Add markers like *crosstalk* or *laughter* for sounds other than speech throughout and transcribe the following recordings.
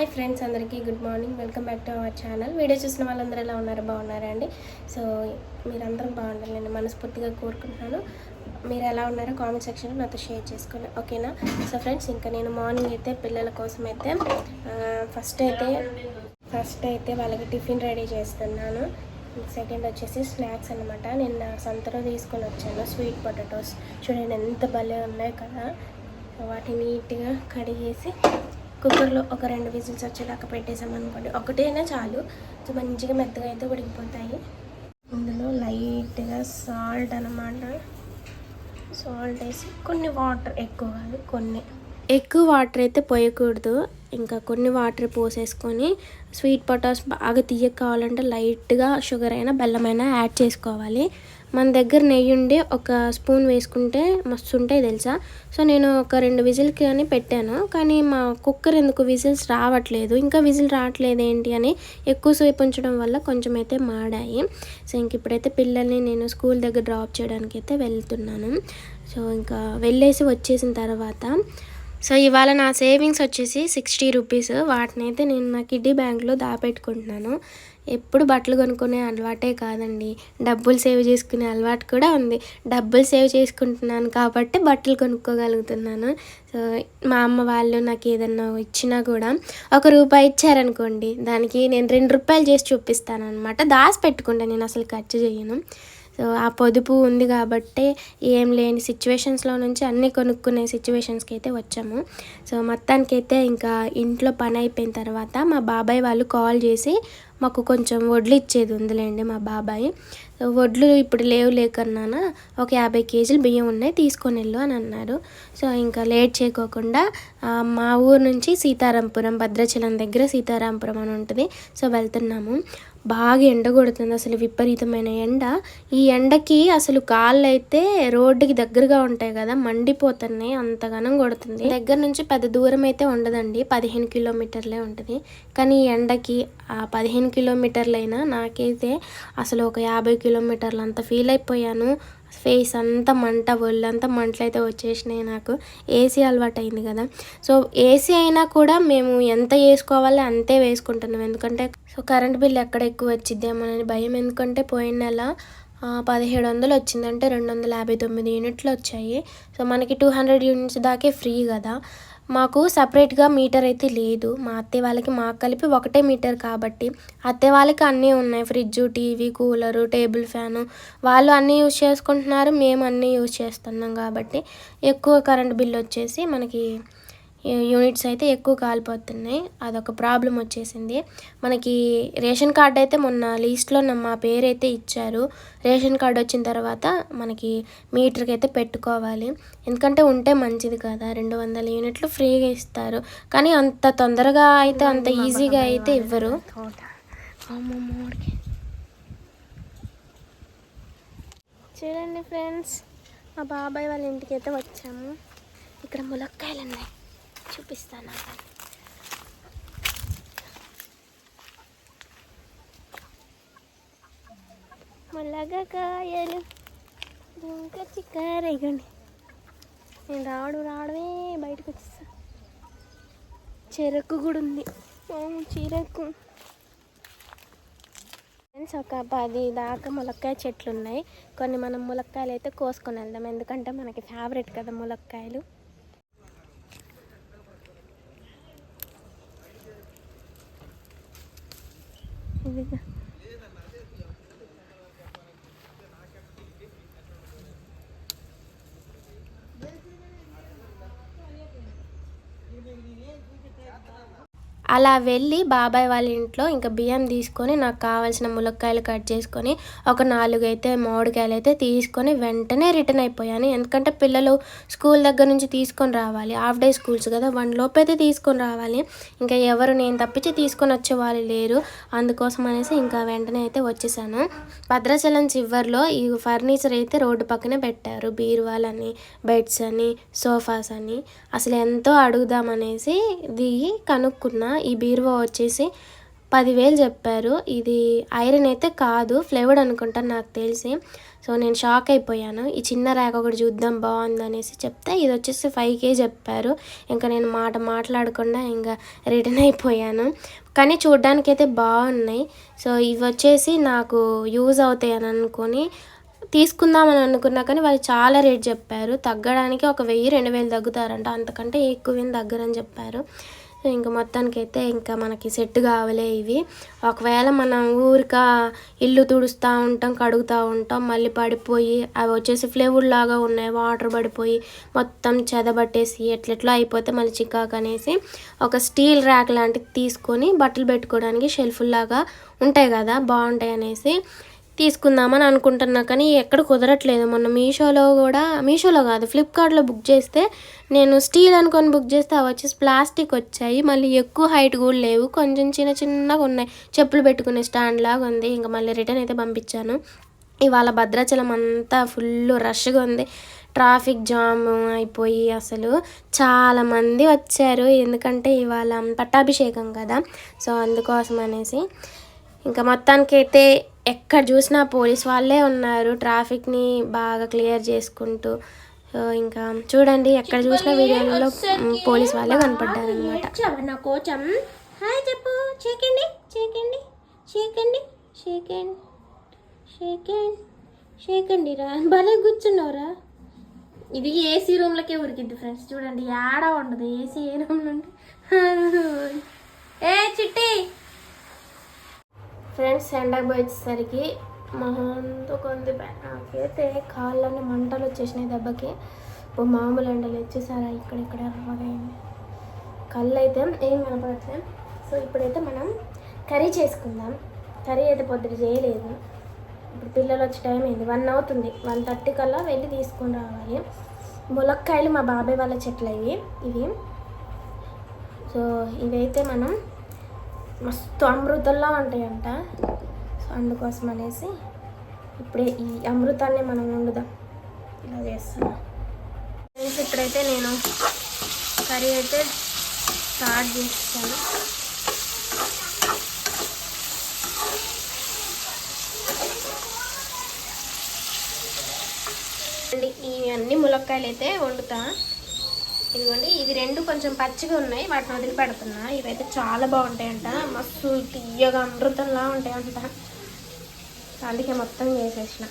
Hi friends అందరికీ good morning. Welcome back to our channel. Video చూసిన వాళ్ళందరూ ఎలా ఉన్నారు? బాగున్నారా అండి? సో మీరందరం నేను మనస్ఫూర్తిగా కోరుకుంటున్నాను. మీరు ఎలా ఉన్నారో కామెంట్ సెక్షన్లో నాతో షేర్ చేసుకోండి. ఓకేనా? సో ఫ్రెండ్స్ ఇంకా నేను మార్నింగ్ అయితే పిల్లల కోసం అయితే ఫస్ట్ అయితే ఫస్ట్ అయితే వాళ్ళకి టిఫిన్ రెడీ చేస్తున్నాను. సెకండ్ వచ్చేసి స్నాక్స్ అనమాట నిన్న సంతలో తీసుకొని వచ్చాను. Sweet potatoes. చూడండి ఎంత భలే ఉన్నాయి కదా. వాటిని నీట్గా కడిగేసి కుక్కర్లో ఒక రెండు విజిల్స్ వచ్చేదాకా పెట్టేసాం అనుకోండి ఒకటైనా చాలు. సో మంచిగా మెత్తగా అయితే ఉడికిపోతాయి. ఇందులో లైట్గా సాల్ట్ అనమాట సాల్ట్ వేసి కొన్ని వాటర్ ఎక్కువ కాదు కొన్ని. ఎక్కువ వాటర్ అయితే పోయకూడదు. ఇంకా కొన్ని వాటర్ పోసేసుకొని స్వీట్ పొటాస్ బాగా తీయక కావాలంటే లైట్గా షుగర్ అయినా బెల్లమైనా యాడ్ చేసుకోవాలి. మన దగ్గర నెయ్యి ఉండి ఒక స్పూన్ వేసుకుంటే మస్తు ఉంటాయి తెలుసా? సో నేను ఒక రెండు విజిల్కి అని పెట్టాను. కానీ మా కుక్కర్ ఎందుకు విజిల్స్ రావట్లేదు? ఇంకా విజిల్ రావట్లేదు ఏంటి అని ఎక్కువసేపు ఉంచడం వల్ల కొంచెం అయితే మాడాయి. సో ఇంక ఇప్పుడైతే పిల్లల్ని నేను స్కూల్ దగ్గర డ్రాప్ చేయడానికి అయితే వెళ్తున్నాను. సో ఇంకా వెళ్ళేసి వచ్చేసిన తర్వాత సో ఇవాళ నా సేవింగ్స్ వచ్చేసి సిక్స్టీ రూపీస్. వాటిని అయితే నేను నా కిడ్డీ బ్యాంక్లో దాపెట్టుకుంటున్నాను. ఎప్పుడు బట్టలు కొనుక్కునే అలవాటే కాదండి. డబ్బులు సేవ్ చేసుకునే అలవాటు కూడా ఉంది. డబ్బులు సేవ్ చేసుకుంటున్నాను కాబట్టి బట్టలు కొనుక్కోగలుగుతున్నాను. సో మా అమ్మ వాళ్ళు నాకు ఏదన్నా ఇచ్చినా కూడా ఒక రూపాయి ఇచ్చారనుకోండి దానికి నేను రెండు రూపాయలు చేసి చూపిస్తాను అనమాట దాచి పెట్టుకుంటాను నేను అసలు ఖర్చు చేయను. సో ఆ పొదుపు ఉంది కాబట్టి ఏం లేని సిచ్యువేషన్స్లో నుంచి అన్నీ కొనుక్కునే సిచ్యువేషన్స్కి అయితే వచ్చాము. సో మొత్తానికైతే ఇంకా ఇంట్లో పని అయిపోయిన తర్వాత మా బాబాయ్ వాళ్ళు కాల్ చేసి మాకు కొంచెం వడ్లు ఇచ్చేది ఉందిలేండి మా బాబాయ్. వడ్లు ఇప్పుడు లేవు లేకన్నానా ఒక యాభై కేజీలు బియ్యం ఉన్నాయి తీసుకొని వెళ్ళు అని అన్నారు. సో ఇంకా లేట్ చేయకోకుండా మా ఊరు నుంచి సీతారాంపురం భద్రాచలం దగ్గర సీతారాంపురం అని ఉంటుంది. సో వెళ్తున్నాము. బాగా ఎండ కొడుతుంది అసలు విపరీతమైన ఎండ. ఈ ఎండకి అసలు కాళ్ళు అయితే రోడ్డుకి దగ్గరగా ఉంటాయి కదా మండిపోతున్నాయి అంతగానం కొడుతుంది. దగ్గర నుంచి పెద్ద దూరం అయితే ఉండదండి పదిహేను కిలోమీటర్లే ఉంటుంది. కానీ ఈ ఎండకి ఆ పదిహేను కిలోమీటర్లైనా నాకైతే అసలు ఒక యాభై కిలోమీటర్లు అంత ఫీల్ అయిపోయాను. ఫేస్ అంతా మంట ఒళ్ళంతా మంటలు అయితే వచ్చేసినాయి నాకు. ఏసీ అలవాటు అయింది కదా. సో ఏసీ అయినా కూడా మేము ఎంత వేసుకోవాలో అంతే వేసుకుంటున్నాం. ఎందుకంటే సో కరెంట్ బిల్ ఎక్కడ ఎక్కువ వచ్చిద్దేమోనని భయం. ఎందుకంటే పోయిన నెల పదిహేడు వందలు వచ్చిందంటే రెండు వందల యాభై తొమ్మిది యూనిట్లు వచ్చాయి. సో మనకి టూ హండ్రెడ్ యూనిట్స్ దాకే ఫ్రీ కదా. మాకు సపరేట్గా మీటర్ అయితే లేదు. మా అత్తయ్య వాళ్ళకి మాకు కలిపి ఒకటే మీటర్ కాబట్టి. అత్తయ్య వాళ్ళకి అన్నీ ఉన్నాయి. Fridge TV cooler table fan. వాళ్ళు అన్నీ యూజ్ చేసుకుంటున్నారు. మేము అన్నీ యూజ్ చేస్తున్నాం కాబట్టి ఎక్కువ కరెంట్ బిల్ వచ్చేసి మనకి యూనిట్స్ అయితే ఎక్కువ కాలిపోతున్నాయి. అదొక ప్రాబ్లం వచ్చేసింది. మనకి రేషన్ కార్డ్ అయితే మొన్న లీస్ట్లో మా పేరు అయితే ఇచ్చారు. రేషన్ కార్డ్ వచ్చిన తర్వాత మనకి మీటర్కి అయితే పెట్టుకోవాలి. ఎందుకంటే ఉంటే మంచిది కదా. రెండు వందల యూనిట్లు ఫ్రీగా ఇస్తారు. కానీ అంత తొందరగా అయితే అంత ఈజీగా అయితే ఇవ్వరు. చూడండి ఫ్రెండ్స్ మా బాబాయ్ వాళ్ళ ఇంటికి అయితే వచ్చాము. ఇక్కడ ములక్కాయలు ఉన్నాయి చూపిస్తాను ఆగండి. ములగకాయలు ఇంకా చిక్కారేగండి నేను రావడం రావడమే బయటకు వచ్చేస్తా. చెరకు కూడా ఉంది. ఓ, చెరకు. ఫ్రెండ్స్ ఒక పది దాకా ములక్కాయ చెట్లు ఉన్నాయి. కొన్ని మనం ములక్కాయలు అయితే కోసుకొని వెళ్దాం. ఎందుకంటే మనకి ఫేవరెట్ కదా ములక్కాయలు. দিবে না అలా వెళ్ళి బాబాయ్ వాళ్ళ ఇంట్లో ఇంకా బియ్యం తీసుకొని నాకు కావాల్సిన ములక్కాయలు కట్ చేసుకొని ఒక నాలుగు అయితే మామిడికాయలు అయితే తీసుకొని వెంటనే రిటర్న్ అయిపోయాను. ఎందుకంటే పిల్లలు స్కూల్ దగ్గర నుంచి తీసుకొని రావాలి. హాఫ్ డే స్కూల్స్ కదా వన్ లోపు అయితే తీసుకొని రావాలి. ఇంకా ఎవరు నేను తప్పించి తీసుకొని వచ్చే వాళ్ళు లేరు. అందుకోసం అనేసి ఇంకా వెంటనే అయితే వచ్చేసాను. భద్రాచలం చివరిలో ఈ ఫర్నిచర్ అయితే రోడ్డు పక్కనే పెట్టారు. బీరువాలని బెడ్స్ అని సోఫాస్ అని. అసలు ఎంతో అడుగుదామనేసి దిగి కనుక్కున్నా. ఈ బీరువా వచ్చేసి పదివేలు చెప్పారు. ఇది ఐరన్ అయితే కాదు ఫ్లేవర్డ్ అనుకుంటాను నాకు తెలిసి. సో నేను షాక్ అయిపోయాను. ఈ చిన్న ర్యాక్ ఒకటి చూద్దాం బాగుంది అనేసి చెప్తే ఇది వచ్చేసి ఫైవ్ కే చెప్పారు. ఇంకా నేను మాట మాట్లాడకుండా ఇంకా రిటర్న్ అయిపోయాను. కానీ చూడ్డానికి అయితే బాగున్నాయి. సో ఇవి వచ్చేసి నాకు యూజ్ అవుతాయి అని అనుకొని తీసుకుందామని అనుకున్నా కానీ వాళ్ళు చాలా రేట్ చెప్పారు. తగ్గడానికి ఒక వెయ్యి రెండు వేలు తగ్గుతారంట. అంతకంటే ఎక్కువ ఏం తగ్గరని చెప్పారు. సో ఇంకా మొత్తానికైతే ఇంకా మనకి సెట్ కావలే ఇవి. ఒకవేళ మనం ఊరిక ఇల్లు తుడుస్తూ ఉంటాం కడుగుతూ ఉంటాం మళ్ళీ పడిపోయి అవి వచ్చేసి ఫ్లేవుడ్ లాగా ఉన్నాయి వాటర్ పడిపోయి మొత్తం చెదబట్టేసి ఎట్లెట్లో అయిపోతే మళ్ళీ చికాకు అనేసి ఒక స్టీల్ ర్యాక్ లాంటిది తీసుకొని బట్టలు పెట్టుకోవడానికి షెల్ఫ్ లాగా ఉంటాయి కదా బాగుంటాయి అనేసి తీసుకుందామని అనుకుంటున్నా కానీ ఎక్కడ కుదరట్లేదు. మొన్న మీషోలో కూడా మీషోలో కాదు ఫ్లిప్కార్ట్లో బుక్ చేస్తే నేను స్టీల్ అనుకొని బుక్ చేస్తే అవి వచ్చేసి ప్లాస్టిక్ వచ్చాయి. మళ్ళీ ఎక్కువ హైట్ కూడా లేవు. కొంచెం చిన్న చిన్నగా ఉన్నాయి. చెప్పులు పెట్టుకునే స్టాండ్ లాగా ఉంది. ఇంకా మళ్ళీ రిటర్న్ అయితే పంపించాను. ఇవాళ భద్రాచలం అంతా ఫుల్ రష్గా ఉంది. ట్రాఫిక్ జామ్ అయిపోయి అసలు చాలామంది వచ్చారు. ఎందుకంటే ఇవాళ పట్టాభిషేకం కదా. సో అందుకోసం అనేసి ఇంకా మొత్తానికైతే ఎక్కడ చూసినా పోలీస్ వాళ్ళే ఉన్నారు. ట్రాఫిక్ని బాగా క్లియర్ చేసుకుంటూ సో ఇంకా చూడండి ఎక్కడ చూసినా వీడియోలలో పోలీస్ వాళ్ళే కనపడ్డారు అనమాట నా కోచం. హాయ్ చెప్పు. చేకండి చేకండి చేకండి షేకండి షేకండి షేకండి రా. భలే కూర్చున్నావురా. ఇది ఏసీ రూమ్లకే ఉరికిద్ది ఫ్రెండ్స్ చూడండి ఆడ ఉండదు. ఏసీ ఏ రూమ్ నుండి. *laughs* ఏ చిట్టి ఫ్రెండ్స్ ఎండకు పోయేసరికి మహంతో కొంది నాకైతే కాళ్ళని మంటలు వచ్చేసినాయి దెబ్బకి. ఇప్పుడు మామూలు ఎండలు వచ్చేసారా? ఇక్కడ రవ్వగైంది కళ్ళు అయితే ఏం కనపడట్లేదు సో ఇప్పుడైతే మనం కర్రీ చేసుకుందాం. కర్రీ అయితే పొద్దుట చేయలేదు. ఇప్పుడు పిల్లలు వచ్చే టైం అయింది. వన్ అవుతుంది. వన్ థర్టీ కల్లా వెళ్ళి తీసుకొని రావాలి. ములక్కాయలు మా బాబాయ్ వాళ్ళ చెట్లు అవి ఇవి. సో ఇవైతే మనం మస్తు అమృతంలా ఉంటాయంట. సో అందుకోసం అనేసి ఇప్పుడే ఈ అమృతాన్ని మనం వండుదాం. ఇలా చేస్తున్నాం. ఫ్రెండ్స్ ఇప్పుడైతే నేను కర్రీ అయితే స్టార్ట్ చేస్తాను. అండి ఇవన్నీ ములక్కాయలు అయితే వండుతా. ఇదిగోండి ఇది రెండు కొంచెం పచ్చిగా ఉన్నాయి వాటిని వదిలిపెడుతున్నా. ఇవైతే చాలా బాగుంటాయంట. మస్తు తీయగా అమృతంలా ఉంటాయంట. అందుకే మొత్తం చేసేసిన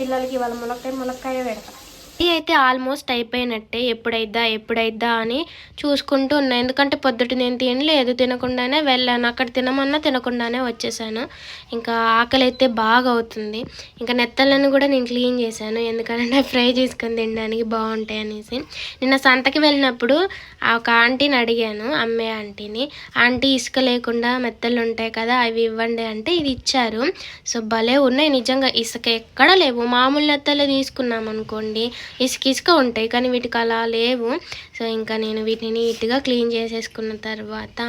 పిల్లలకి వాళ్ళ ములక్కాయ ములక్కాయ పెడతా. ఇది అయితే ఆల్మోస్ట్ అయిపోయినట్టే. ఎప్పుడైద్దా ఎప్పుడైద్దా అని చూసుకుంటూ ఉన్నా. ఎందుకంటే పొద్దుట నేను తినలేదు. తినకుండానే వెళ్ళాను. అక్కడ తినమన్నా తినకుండానే వచ్చేసాను. ఇంకా ఆకలి అయితే బాగా అవుతుంది. ఇంకా నెత్తలను కూడా నేను క్లీన్ చేశాను. ఎందుకంటే ఫ్రై చేసుకొని తినడానికి బాగుంటాయి అనేసి. నిన్న సంతకి వెళ్ళినప్పుడు ఒక ఆంటీని అడిగాను. అమ్మే ఆంటీని. ఆంటీ ఇసుక లేకుండా మెత్తలు ఉంటాయి కదా అవి ఇవ్వండి అంటే ఇది ఇచ్చారు. సో భలే ఉన్నాయి. నిజంగా ఇసుక ఎక్కడ లేవు. మామూలు నెత్తలు తీసుకున్నాం అనుకోండి ఇసుక ఇసుక ఉంటాయి కానీ వీటికి అలా లేవు. సో ఇంకా నేను వీటిని నీట్గా క్లీన్ చేసేసుకున్న తర్వాత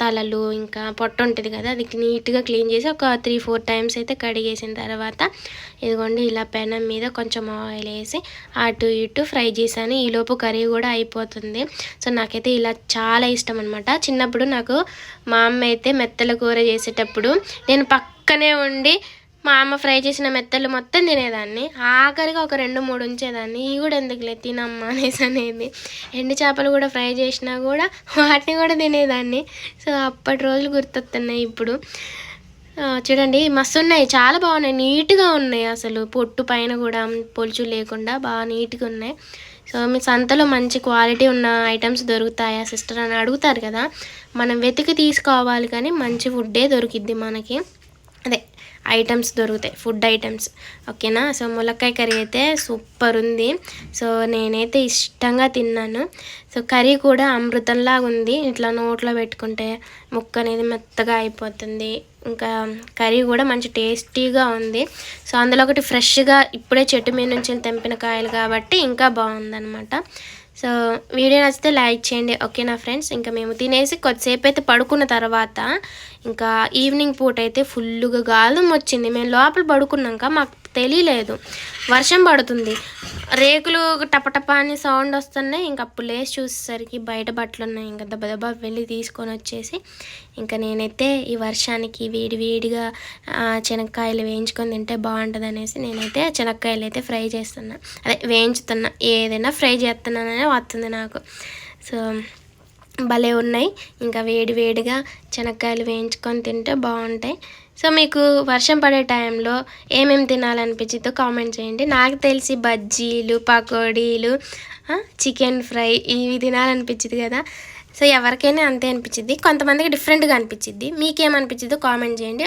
తలలు ఇంకా పొట్ట ఉంటుంది కదా అది నీట్గా క్లీన్ చేసి ఒక త్రీ ఫోర్ టైమ్స్ అయితే కడిగేసిన తర్వాత ఇదిగోండి ఇలా పెనం మీద కొంచెం ఆయిల్ వేసి అటు ఇటు ఫ్రై చేశాను. ఈలోపు కర్రీ కూడా అయిపోతుంది. సో నాకైతే ఇలా చాలా ఇష్టం అనమాట చిన్నప్పుడు నాకు మా అమ్మ అయితే మెత్తల కూర చేసేటప్పుడు నేను పక్కనే ఉండి మా అమ్మ ఫ్రై చేసిన మెత్తలు మొత్తం తినేదాన్ని. ఆఖరిగా ఒక రెండు మూడు ఉంచేదాన్ని. ఇవి కూడా ఎందుకులే తినమ్మా అనేసి అనేది. ఎండు చేపలు కూడా ఫ్రై చేసినా కూడా వాటిని కూడా తినేదాన్ని. సో అప్పటి రోజులు గుర్తొస్తున్నాయి ఇప్పుడు. చూడండి మస్తు ఉన్నాయి చాలా బాగున్నాయి. నీట్గా ఉన్నాయి అసలు. పొట్టు పైన కూడా పొలుచు లేకుండా బాగా నీట్గా ఉన్నాయి. సో మీ సంతలో మంచి క్వాలిటీ ఉన్న ఐటమ్స్ దొరుకుతాయా సిస్టర్ అని అడుగుతారు కదా. మనం వెతికి తీసుకోవాలి కానీ మంచి ఫుడ్డే దొరికిద్ది మనకి. అదే ఐటమ్స్ దొరుకుతాయి ఫుడ్ ఐటమ్స్ ఓకేనా సో ములక్కాయ కర్రీ అయితే సూపర్ ఉంది. సో నేనైతే ఇష్టంగా తిన్నాను. సో కర్రీ కూడా అమృతంలాగా ఉంది. ఇట్లా నోట్లో పెట్టుకుంటే ముక్క అనేది మెత్తగా అయిపోతుంది. ఇంకా కర్రీ కూడా మంచి టేస్టీగా ఉంది. సో అందులో ఒకటి ఫ్రెష్గా ఇప్పుడే చెట్టు మీద నుంచి తెంపిన కాయలు కాబట్టి ఇంకా బాగుందన్నమాట. సో వీడియో నచ్చితే లైక్ చేయండి ఓకేనా ఫ్రెండ్స్? ఇంకా మేము తినేసి కొద్దిసేపు అయితే పడుకున్న తర్వాత ఇంకా ఈవినింగ్ పూట అయితే ఫుల్గా గాలం వచ్చింది. మేము లోపల పడుకున్నాక మాకు తెలియలేదు వర్షం పడుతుంది. రేకులు టపటప అని సౌండ్ వస్తున్నాయి. ఇంకా అప్పుడు లేచి చూసేసరికి బయట బట్టలు ఉన్నాయి ఇంకా దెబ్బ దెబ్బ వెళ్ళి తీసుకొని వచ్చేసి ఇంకా నేనైతే ఈ వర్షానికి వేడి వేడిగా శనక్కాయలు వేయించుకొని తింటే బాగుంటుంది అనేసి నేనైతే శనక్కాయలు అయితే ఫ్రై చేస్తున్నా. అదే వేయించుతున్నా. ఏదైనా ఫ్రై చేస్తున్నాననే వస్తుంది నాకు. సో భలే ఉన్నాయి. ఇంకా వేడి వేడిగా శనక్కాయలు వేయించుకొని తింటే బాగుంటాయి. సో మీకు వర్షం పడే టైంలో ఏమేమి తినాలనిపించిందో కామెంట్ చేయండి. నాకు తెలిసి బజ్జీలు పకోడీలు చికెన్ ఫ్రై ఇవి తినాలనిపించింది కదా. సో ఎవరికైనా అంతే అనిపించింది. కొంతమందికి డిఫరెంట్గా అనిపించింది. మీకేమనిపించిందో కామెంట్ చేయండి.